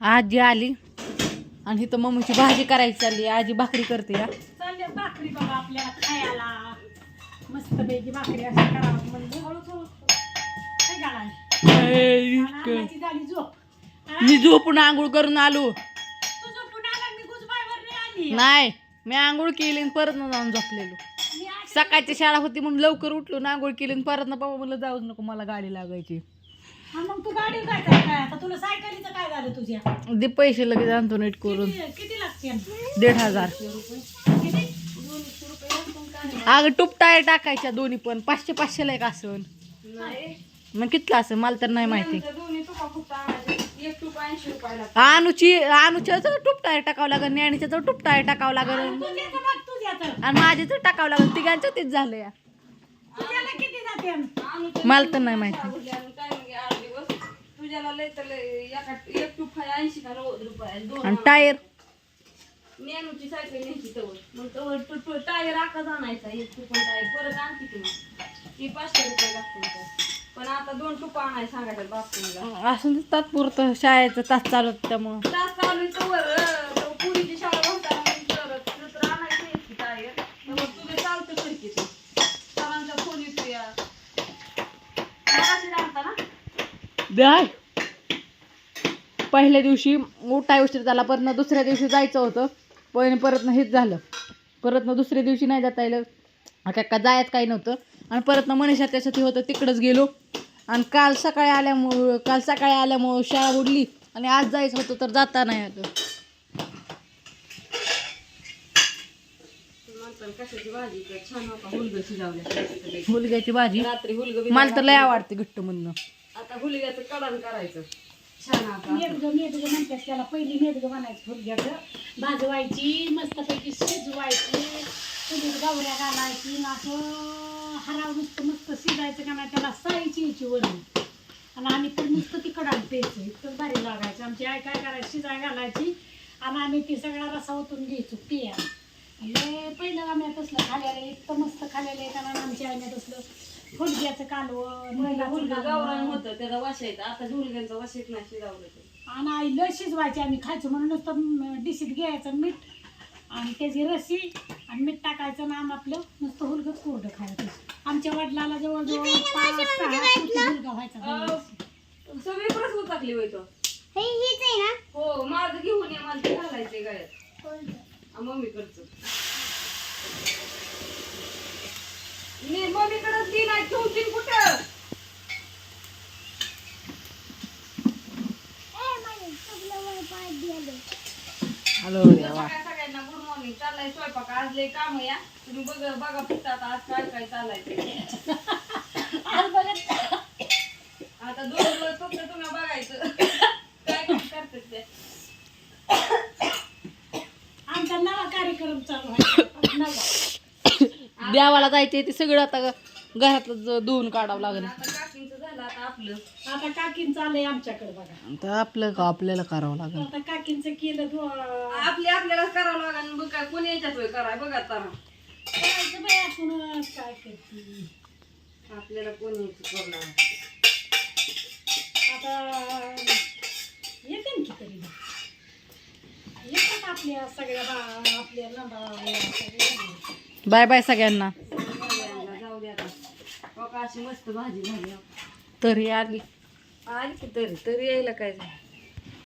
आजी आली. आणि इथं मम्मीची भाजी करायची चालली आजी भाकरी करते या चालले भाकरी आपल्याला खायला. मस्त पैकी भाकरी असं करावं म्हणजे हळूहळू काय गाळाय झाली झोप? मी झोपून आंघोळ करून आलो. तू झोपून आला मी गुजबाईवर नाही आली. नाही मी आंघोळ केली आणि परत न जाऊन झोपलेलो. सकाळची शाळा होती म्हणून लवकर उठलो ना आंघोळ केली आणि परत ना बाबा म्हणलं जाऊच नको मला गाडी लागायची. हा, मग तू गाडी काय काय काय आता तुला सायकलीचं काय झालं तुझ्या? दे पैसे लगेच आणतो नीट करून. किती किती लागते दीड हजार. किती? अगं टूप टायर टाकायच्या दोन्ही पण. पाचशे पाचशेला एक असन. मग कितला असेल मला तर नाही माहिती. अनुची अनुच्या टूप टायर टाकावं लागेल ज्ञानीच्या टूप टायर टाकावं लागेल तुझ्याचं बघ तुझ्याचं. आणि माझ्याच टाकावं लागेल तिघांचं तेच झालं या. तुझ्याला किती जाते मला तर नाही माहिती. लय तर लय एका एक टूप आहे ऐंशी का नव्वद रुपये दोन टायर? नेनूची सायकल न्यायची तवर. मग टू- टायर आकाच आणायचा एक टूप टायर. परत आणखी तुम्ही ती पाचशे रुपये लागते. पण आता दोन टुपा आणाय सांगायचं बाथरूमला असं तात्पुरतं शाळेचं तास चालू होतं त्यामुळं. तास चालू तवर पुरीची शाळा तर नंतर आणायचं आहे की टायर. मग चालतं सरांचा फोन येतो या मगाशी आणता ना? द्याय पहिल्या दिवशी उठाय उशीर झाला परत ना दुसऱ्या दिवशी जायचं होतं. पण परत ना हेच झालं. परत ना दुसऱ्या दिवशी नाही जाता येईल काय का जायचं काही नव्हतं. आणि परत ना मनीषा त्यासाठी होतं तिकडंच गेलो. आणि काल सकाळी आल्यामुळं काल सकाळी आल्यामुळं शाळा उडली आणि आज जायचं होतं तर जाता नाही आलं. भाजी. शिजावल्या मुलग्याची भाजी मला तर लय आवडते घट्ट म्हणणं. आता हुलग्याचं कडण करायचं. छान आता. मेदगं मेदगं म्हणतात त्याला. पहिली मेदगं बनायचं फुलग्याचं भाजवायची मस्तपैकी शिजवायची. चुलीत गावऱ्या घालायची. असं हराव नुसतं मस्त शिजायचं का नाही त्याला साईची यायची वरून आणि आम्ही तर नुसतं ती कडाल प्यायचं. इतकं भारी लागायचं. आमची आई काय करायची? शिजाय घालायची. आणि आम्ही ती सगळा रसा ओतून घ्यायचो. पिया. पहिलं आम्ही तसलं खाल्याला इतकं मस्त खाल्याला कारण आमच्या आईने तसलं. फुलग्याचं कालवण मैद्याचं हुलग गावरान. होतं त्याचा वास येतं. आता हुलग्यांचा वास येत नाही शिजावलं ते. आणि आई लय शिजवायची आम्ही खायचो म्हणून नुसतं डिशीत घ्यायचं मीठ आणि त्याची रशी आणि मीठ टाकायचं ना आम आपलं नुसतं हुलगं कोरडं खायचं. आमच्या वडिलाला जवळजवळ पाच सहा फुटी हुलगा व्हायचा. सगळी परत उताकली होय तो. हो माझं घेऊन ये मला ते घालायचंय गळ्यात. मम्मीकडचं. मी मम्मीकडं ती नाही ठेवतील कुठं हॅलो देवा. सगळ्या सगळ्यांना गुड मॉर्निंग. चाललाय स्वयंपाक. आज लय काम आहे तुम्ही बघ बघा फक्त आता आज काय काय चाललाय ते. आज बघत आता दोन दिवस फक्त तुम्ही बघायचं. काय काय करतात ते. आमचा नवा कार्यक्रम चालू आहे. नवा. देवाला जायचे ते सगळं आता घरातलं ज- धुवून काढावं लागेल. आता आता आपलं. आता काकींचं आलंय आमच्याकडे बघा. आता आपलं का आपल्याला करावं लागेल? आता काकींचं केलं दो- आपले आपल्याला करावं लागेल बघ काय कोणी याच्यात होय कराय बघा तर करायचं बाई आपण काय करते. आपल्याला कोणी करणार आता येते ना की तरी. येतात आपल्या सगळ्या बा आपल्या नंदा बाय बाय सगळ्यांना. जाऊ दे आता. बघा अशी मस्त भाजी झाली. तरी आली आली की तरी तरी यायला काय झालं?